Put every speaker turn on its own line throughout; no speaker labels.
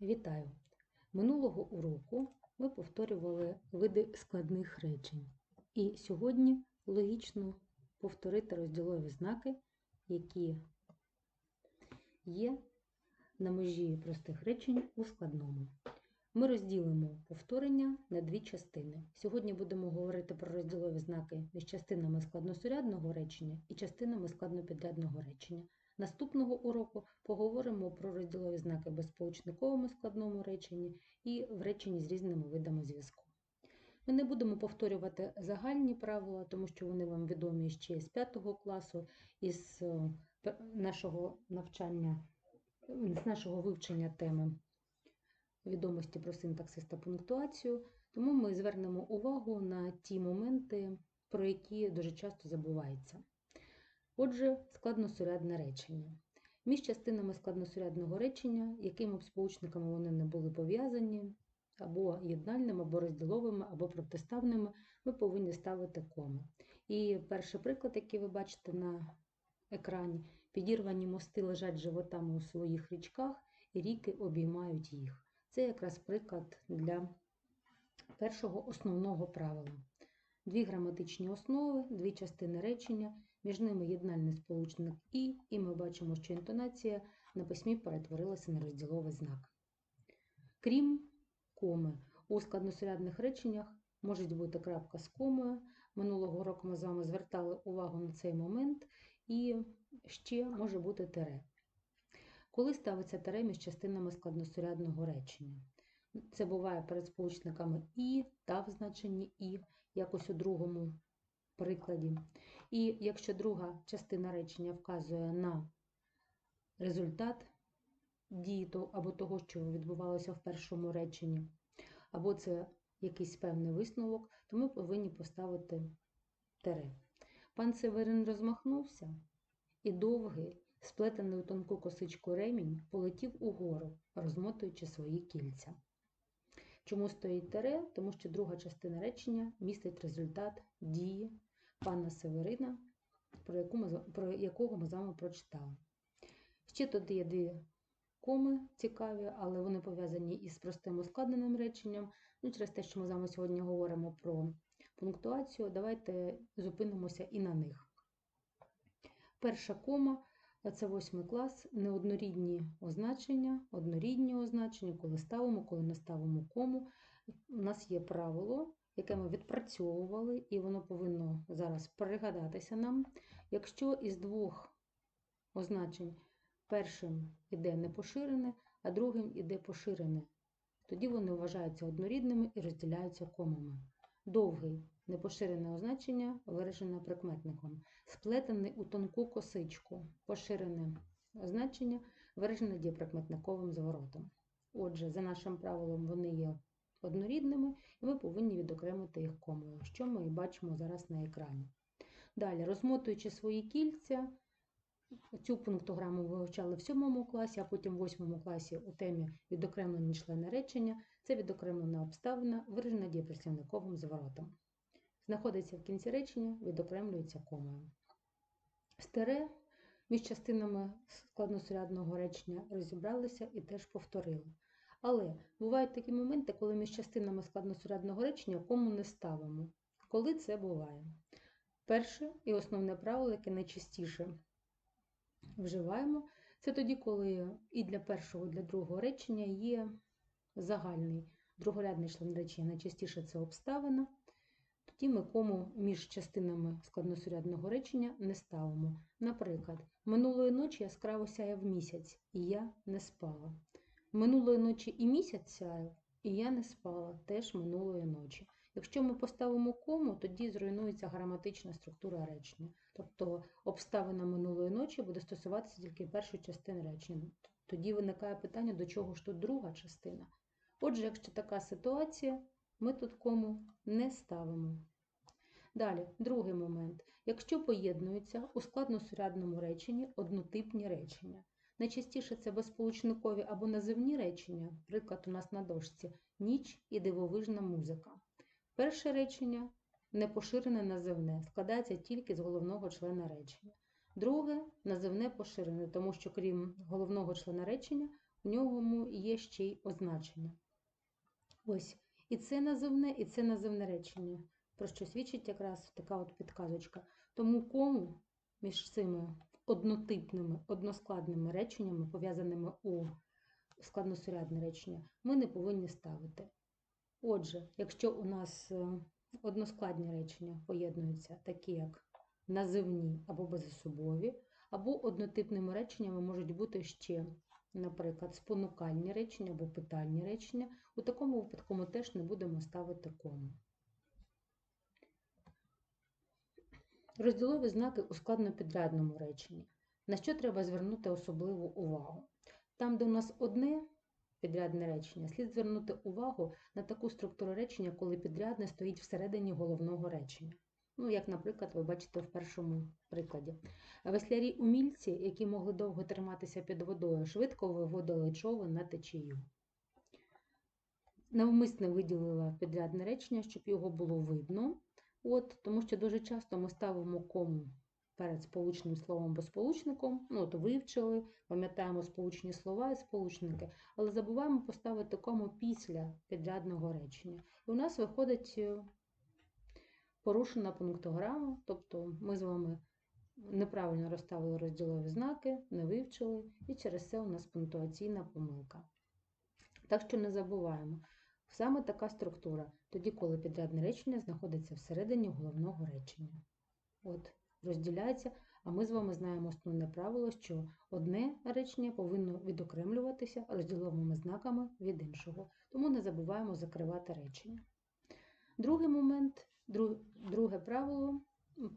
Вітаю! Минулого уроку ми повторювали види складних речень. І сьогодні логічно повторити розділові знаки, які є на межі простих речень у складному. Ми розділимо повторення на дві частини. Сьогодні будемо говорити про розділові знаки між частинами складносурядного речення і частинами складнопідрядного речення. Наступного уроку поговоримо про розділові знаки в безполучниковому складному реченні і в реченні з різними видами зв'язку. Ми не будемо повторювати загальні правила, тому що вони вам відомі ще з 5 класу, із е, нашого навчання, з нашого вивчення теми відомості про синтаксис та пунктуацію, тому ми звернемо увагу на ті моменти, про які дуже часто забувається. Отже, складносурядне речення. Між частинами складносурядного речення, якими б сполучниками вони не були пов'язані, або єднальними, або розділовими, або протиставними, ми повинні ставити коми. І перший приклад, який ви бачите на екрані, підірвані мости лежать животами у своїх річках, і ріки обіймають їх. Це якраз приклад для першого основного правила. Дві граматичні основи, дві частини речення, між ними єднальний сполучник І, і ми бачимо, що інтонація на письмі перетворилася на розділовий знак. Крім коми, у складносурядних реченнях можуть бути крапка з комою. Минулого року ми з вами звертали увагу на цей момент, і ще може бути тире. Коли ставиться тире між частинами складносурядного речення? Це буває перед сполучниками І та в значенні І, якось у другому прикладі. І якщо друга частина речення вказує на результат дії або того, що відбувалося в першому реченні, або це якийсь певний висновок, то ми повинні поставити тере. Пан Северин розмахнувся, і довгий, сплетений у тонку косичку ремінь, полетів угору, розмотуючи свої кільця. Чому стоїть тере? Тому що друга частина речення містить результат дії пана Северина, про, яку ми, про якого ми з вами прочитали. Ще тут є дві коми цікаві, але вони пов'язані із простим ускладненим реченням. Ну, Через те, що ми з вами сьогодні говоримо про пунктуацію, давайте зупинимося і на них. Перша кома це восьмий клас, неоднорідні означення, однорідні означення, коли ставимо, коли не ставимо кому. У нас є правило, яке ми відпрацьовували, і воно повинно зараз пригадатися нам. Якщо із двох означень першим іде непоширене, а другим іде поширене, тоді вони вважаються однорідними і розділяються комами. Довгий непоширене означення виражене прикметником. Сплетений у тонку косичку, поширене означення виражене дієприкметниковим зворотом. Отже, за нашим правилом, вони є однорідними, і ми повинні відокремити їх комою, що ми і бачимо зараз на екрані. Далі, розмотуючи свої кільця, цю пунктограму ви вивчали в 7 класі, а потім в 8 класі у темі відокремлені члени речення, це відокремлена обставина, виражена дієприслівниковим зворотом. Знаходиться в кінці речення, відокремлюється комою. Стере між частинами складносурядного речення розібралися і теж повторили. Але бувають такі моменти, коли між частинами складносурядного речення кому не ставимо. Коли це буває? Перше і основне правило, яке найчастіше вживаємо, це тоді, коли і для першого, і для другого речення є загальний другорядний член речення, найчастіше це обставина. Тоді ми кому між частинами складносурядного речення не ставимо. Наприклад, минулої ночі яскраво сяяв місяць, і я не спала. Минулої ночі і місяць сяяв, і я не спала теж минулої ночі. Якщо ми поставимо кому, тоді зруйнується граматична структура речення. Тобто обставина минулої ночі буде стосуватися тільки першої частини речення. Тоді виникає питання, до чого ж тут друга частина. Отже, якщо така ситуація, ми тут кому не ставимо. Далі, другий момент. Якщо поєднуються у складносурядному реченні однотипні речення. Найчастіше це безполучникові або називні речення, приклад у нас на дошці ніч і дивовижна музика. Перше речення непоширене називне, складається тільки з головного члена речення. Друге називне поширене, тому що крім головного члена речення в ньому є ще й означення. Ось. І це називне, і це називне речення, про що свідчить якраз така от підказочка. Тому кому між цими однотипними, односкладними реченнями, пов'язаними у складносурядне речення, ми не повинні ставити. Отже, якщо у нас е, односкладні речення поєднуються, такі як називні або безособові, або однотипними реченнями можуть бути ще, наприклад, спонукальні речення або питальні речення. У такому випадку ми теж не будемо ставити кому. Розділові знаки у складнопідрядному реченні. На що треба звернути особливу увагу? Там, де у нас одне підрядне речення, слід звернути увагу на таку структуру речення, коли підрядне стоїть всередині головного речення. Ну, як, наприклад, ви бачите в першому прикладі. Веслярі умільці, які могли довго триматися під водою, швидко виводили човен на течію. Навмисне виділила підрядне речення, щоб його було видно. От, тому що дуже часто ми ставимо кому перед сполучним словом або сполучником. Ну, от вивчили, пам'ятаємо сполучні слова і сполучники, але забуваємо поставити кому після підрядного речення. І у нас виходить е, порушена пунктограма, тобто ми з вами неправильно розставили розділові знаки, не вивчили, і через це у нас пунктуаційна помилка. Так що не забуваємо. Саме така структура, тоді, коли підрядне речення знаходиться всередині головного речення. От, розділяється, а ми з вами знаємо основне правило, що одне речення повинно відокремлюватися розділовими знаками від іншого. Тому не забуваємо закривати речення. Другий момент, друге правило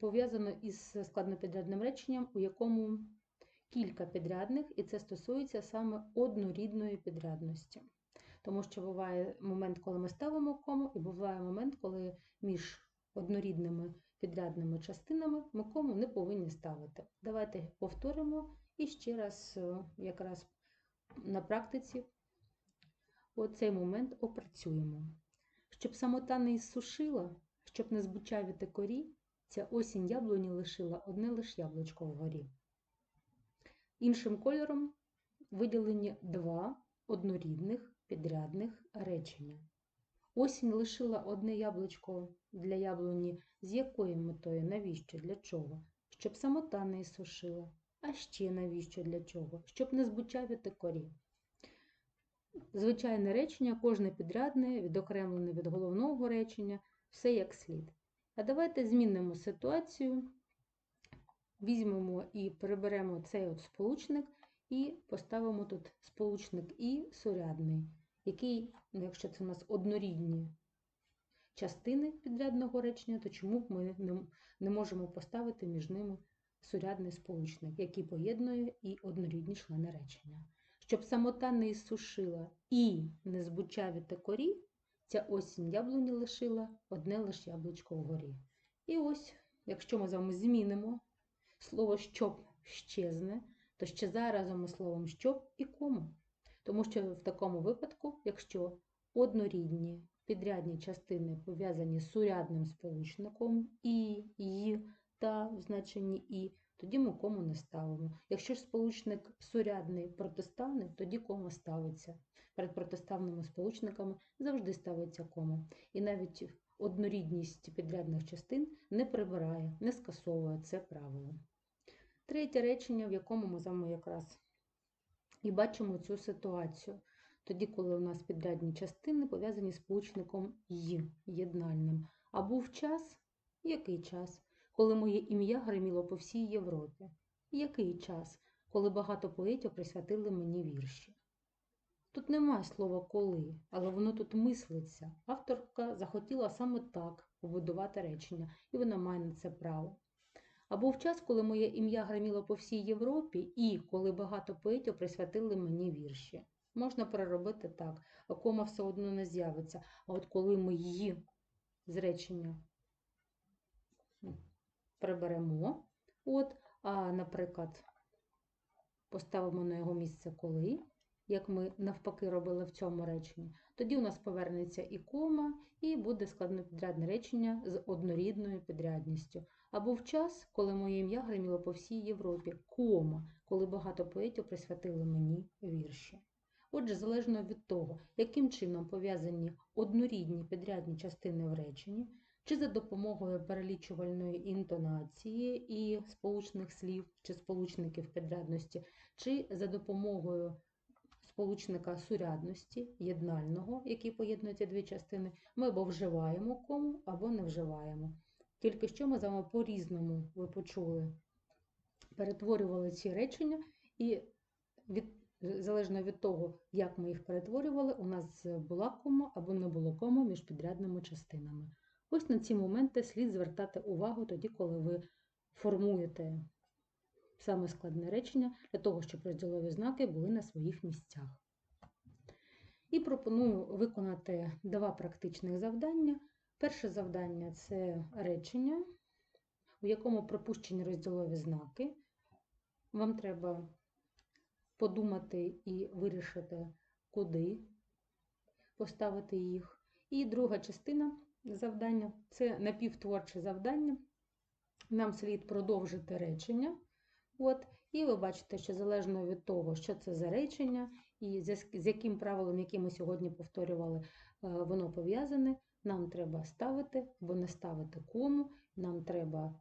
пов'язано із складнопідрядним реченням, у якому кілька підрядних, і це стосується саме однорідної підрядності. Тому що буває момент, коли ми ставимо кому, і буває момент, коли між однорідними підрядними частинами ми кому не повинні ставити. Давайте повторимо і ще раз, е, якраз на практиці, оцей момент опрацюємо. Щоб самота не іссушила, щоб не збучавити корі, ця осінь яблуні лишила одне лиш яблучко вгорі. Іншим кольором виділені два однорідних підрядних речення. Осінь лишила одне яблучко для яблуні з якою метою, навіщо, для чого? Щоб самота не сушила. А ще навіщо для чого? Щоб не збучавити корі. Звичайне речення, кожне підрядне, відокремлене від головного речення, все як слід. А давайте змінимо ситуацію, візьмемо і переберемо цей от сполучник і поставимо тут сполучник і сурядний який, якщо це у нас однорідні частини підрядного речення, то чому б ми не можемо поставити між ними сурядний сполучник, який поєднує і однорідні члени речення. Щоб самота не ісушила і не збучавіте корі, ця осінь яблуні лишила одне лише яблучко вгорі. І ось, якщо ми з вами змінимо слово щоб щезне, то ще разом із словом щоб і кому. Тому що в такому випадку, якщо однорідні підрядні частини пов'язані з сурядним сполучником і, «й» та в значенні і, тоді ми кому не ставимо. Якщо ж сполучник сурядний протиставний, тоді кома ставиться. Перед протиставними сполучниками завжди ставиться кома. І навіть однорідність підрядних частин не прибирає, не скасовує це правило. Третє речення, в якому ми з вами якраз і бачимо цю ситуацію. Тоді, коли у нас підрядні частини пов'язані з получником «й» єднальним. А був час, який час, коли моє ім'я гриміло по всій Європі? Який час, коли багато поетів присвятили мені вірші? Тут немає слова коли, але воно тут мислиться. Авторка захотіла саме так побудувати речення, і вона має на це право. А був час, коли моє ім'я гриміло по всій Європі, і коли багато поетів присвятили мені вірші. Можна переробити так, а кома все одно не з'явиться. А от коли ми її з речення приберемо, от, а, наприклад, поставимо на його місце коли, як ми навпаки робили в цьому реченні, тоді у нас повернеться і кома, і буде складнопідрядне речення з однорідною підрядністю. А був час, коли моє ім'я гриміло по всій Європі, кома, коли багато поетів присвятили мені вірші. Отже, залежно від того, яким чином пов'язані однорідні підрядні частини в реченні, чи за допомогою перелічувальної інтонації і сполучних слів чи сполучників підрядності, чи за допомогою сполучника сурядності, єднального, який поєднує ці дві частини, ми або вживаємо кому, або не вживаємо. Тільки що ми з вами по-різному, ви почули, перетворювали ці речення, і від, залежно від того, як ми їх перетворювали, у нас була кома або не було кома між підрядними частинами. Ось на ці моменти слід звертати увагу тоді, коли ви формуєте саме складне речення, для того, щоб розділові знаки були на своїх місцях. І пропоную виконати два практичних завдання. Перше завдання це речення, у якому пропущені розділові знаки. Вам треба подумати і вирішити, куди поставити їх. І друга частина завдання це напівтворче завдання. Нам слід продовжити речення. От, і ви бачите, що залежно від того, що це за речення, і з яким правилом, яке ми сьогодні повторювали, е, воно пов'язане, нам треба ставити або не ставити кому, нам треба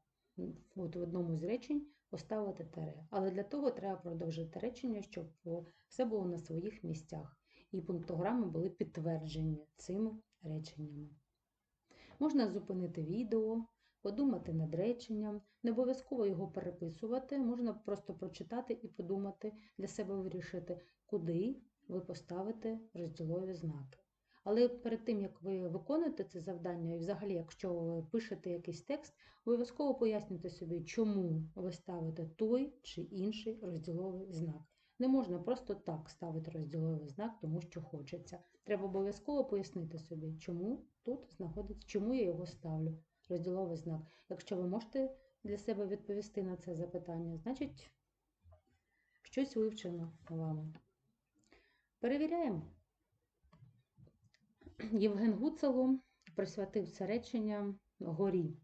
от в одному з речень поставити тере. Але для того треба продовжити речення, щоб все було на своїх місцях. І пунктограми були підтверджені цими реченнями. Можна зупинити відео, подумати над реченням, не обов'язково його переписувати, можна просто прочитати і подумати, для себе вирішити, куди ви поставите розділові знаки. Але перед тим, як ви виконуєте це завдання, і взагалі, якщо ви пишете якийсь текст, обов'язково пояснюйте собі, чому ви ставите той чи інший розділовий знак. Не можна просто так ставити розділовий знак, тому що хочеться. Треба обов'язково пояснити собі, чому тут знаходиться, чому я його ставлю, розділовий знак. Якщо ви можете для себе відповісти на це запитання, значить щось вивчено вами. Перевіряємо. Євген Гуцело присвятив це речення горі,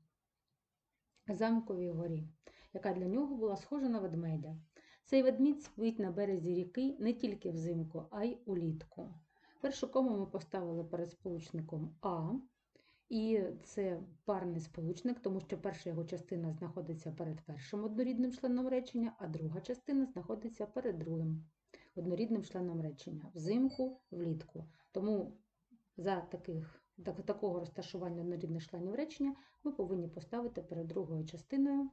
замковій горі, яка для нього була схожа на ведмедя. Цей ведмідь спить на березі ріки не тільки взимку, а й улітку. Першу кому ми поставили перед сполучником А, і це парний сполучник, тому що перша його частина знаходиться перед першим однорідним членом речення, а друга частина знаходиться перед другим однорідним членом речення взимку, влітку. Тому за таких, так, такого розташування однорідних членів речення ми повинні поставити перед другою частиною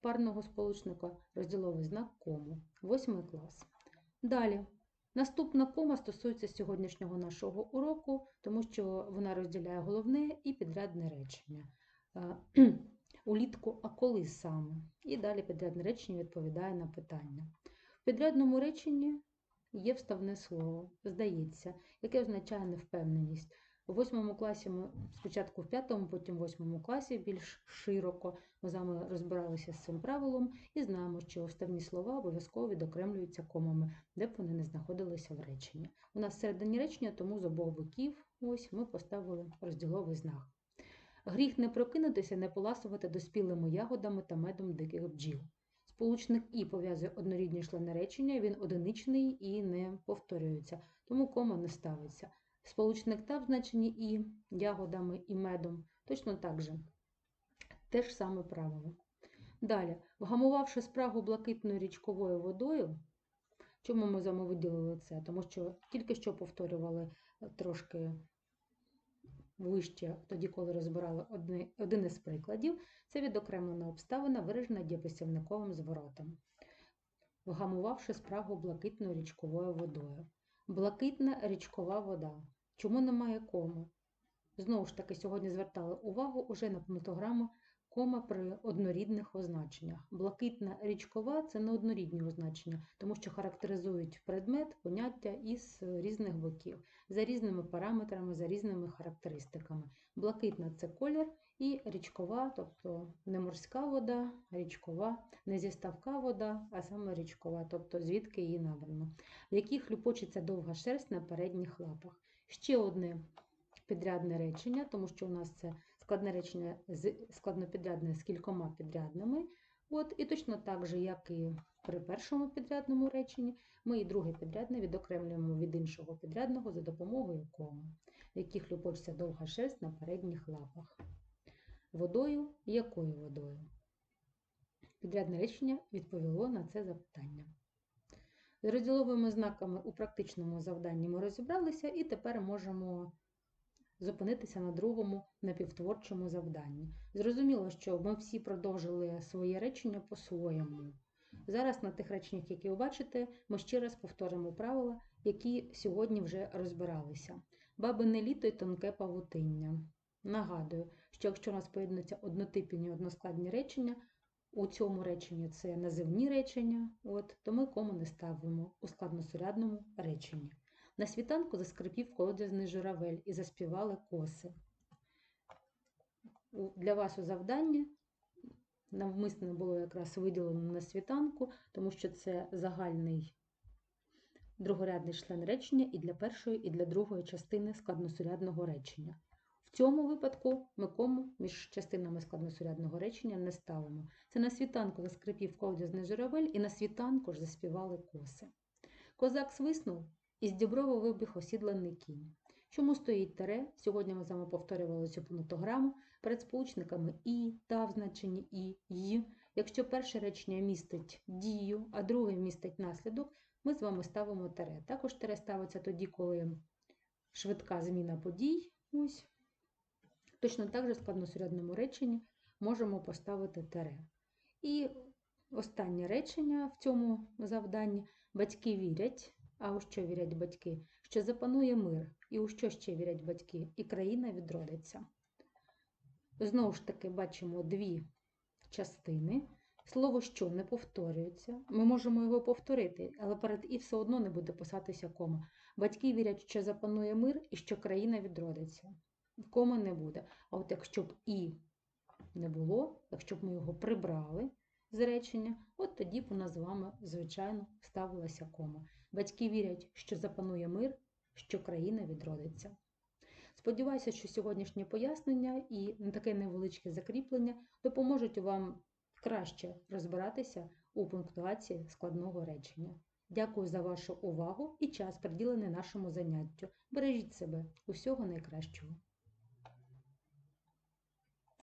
парного сполучника розділовий знак кому. Восьмий клас. Далі. Наступна кома стосується сьогоднішнього нашого уроку, тому що вона розділяє головне і підрядне речення. Улітку, а коли саме? І далі підрядне речення відповідає на питання. В підрядному реченні є вставне слово, здається, яке означає невпевненість. У восьмому класі ми спочатку в п'ятому, потім в восьмому класі більш широко ми з вами розбиралися з цим правилом і знаємо, що вставні слова обов'язково відокремлюються комами, де б вони не знаходилися в реченні. У нас середині речення, тому з обох боків ось ми поставили розділовий знак. Гріх не прокинутися, не поласувати доспілими ягодами та медом диких бджіл. Сполучник І пов'язує однорідні члени речення, він одиничний і не повторюється, тому кома не ставиться. Сполучник та в значенні і ягодами і медом. Точно так же. Те ж саме правило. Далі, вгамувавши спрагу блакитною річковою водою, чому ми з це? Тому що тільки що повторювали трошки вище, тоді, коли розбирали один із прикладів, це відокремлена обставина, виражена дієписівниковим зворотом, вгамувавши спрагу блакитною річковою водою. Блакитна річкова вода. Чому немає коми? Знову ж таки, сьогодні звертали увагу уже на пунктограму кома при однорідних означеннях. Блакитна річкова це не однорідні означення, тому що характеризують предмет, поняття із різних боків, за різними параметрами, за різними характеристиками. Блакитна це колір і річкова, тобто не морська вода, річкова, не зі ставка вода, а саме річкова, тобто звідки її набрано, в якій хлюпочеться довга шерсть на передніх лапах. Ще одне підрядне речення, тому що у нас це складне речення складнопідрядне з кількома підрядними. От, І точно так же, як і при першому підрядному реченні, ми і друге підрядне відокремлюємо від іншого підрядного за допомогою коми, в яких хлюпочеться довга шерсть на передніх лапах. Водою якою водою? Підрядне речення відповіло на це запитання. З розділовими знаками у практичному завданні ми розібралися і тепер можемо зупинитися на другому напівтворчому завданні. Зрозуміло, що ми всі продовжили своє речення по-своєму. Зараз на тих реченнях, які ви бачите, ми ще раз повторимо правила, які сьогодні вже розбиралися. Бабине літо й тонке павутиння. Нагадую, що якщо у нас поєднуються однотипні односкладні речення, у цьому реченні це називні речення, от, то ми кому не ставимо у складносурядному реченні. На світанку заскрипів колодязний журавель і заспівали коси. Для вас у завданні навмисно було якраз виділено на світанку, тому що це загальний другорядний член речення і для першої, і для другої частини складносурядного речення. В цьому випадку ми кому між частинами складносурядного речення не ставимо. Це на світанку заскрипів колодязний журавель і на світанку ж заспівали коси. Козак свиснув, і з діброви вибіг осідланий кінь. Чому стоїть тере? Сьогодні ми з вами повторювали цю пунктограму перед сполучниками і, та в значенні і, й. Якщо перше речення містить дію, а друге містить наслідок, ми з вами ставимо тере. Також тере ставиться тоді, коли швидка зміна подій. Ось. Точно так же в складносурядному реченні можемо поставити тере. І останнє речення в цьому завданні. Батьки вірять, а у що вірять батьки? Що запанує мир. І у що ще вірять батьки? І країна відродиться. Знову ж таки, бачимо дві частини. Слово що не повторюється. Ми можемо його повторити, але перед і все одно не буде писатися кома. Батьки вірять, що запанує мир і що країна відродиться. Коми не буде. А от якщо б і не було, якщо б ми його прибрали з речення, от тоді б у нас з вами, звичайно, ставилася кома. Батьки вірять, що запанує мир, що країна відродиться. Сподіваюся, що сьогоднішнє пояснення і таке невеличке закріплення допоможуть вам краще розбиратися у пунктуації складного речення. Дякую за вашу увагу і час, приділений нашому заняттю. Бережіть себе. Усього найкращого!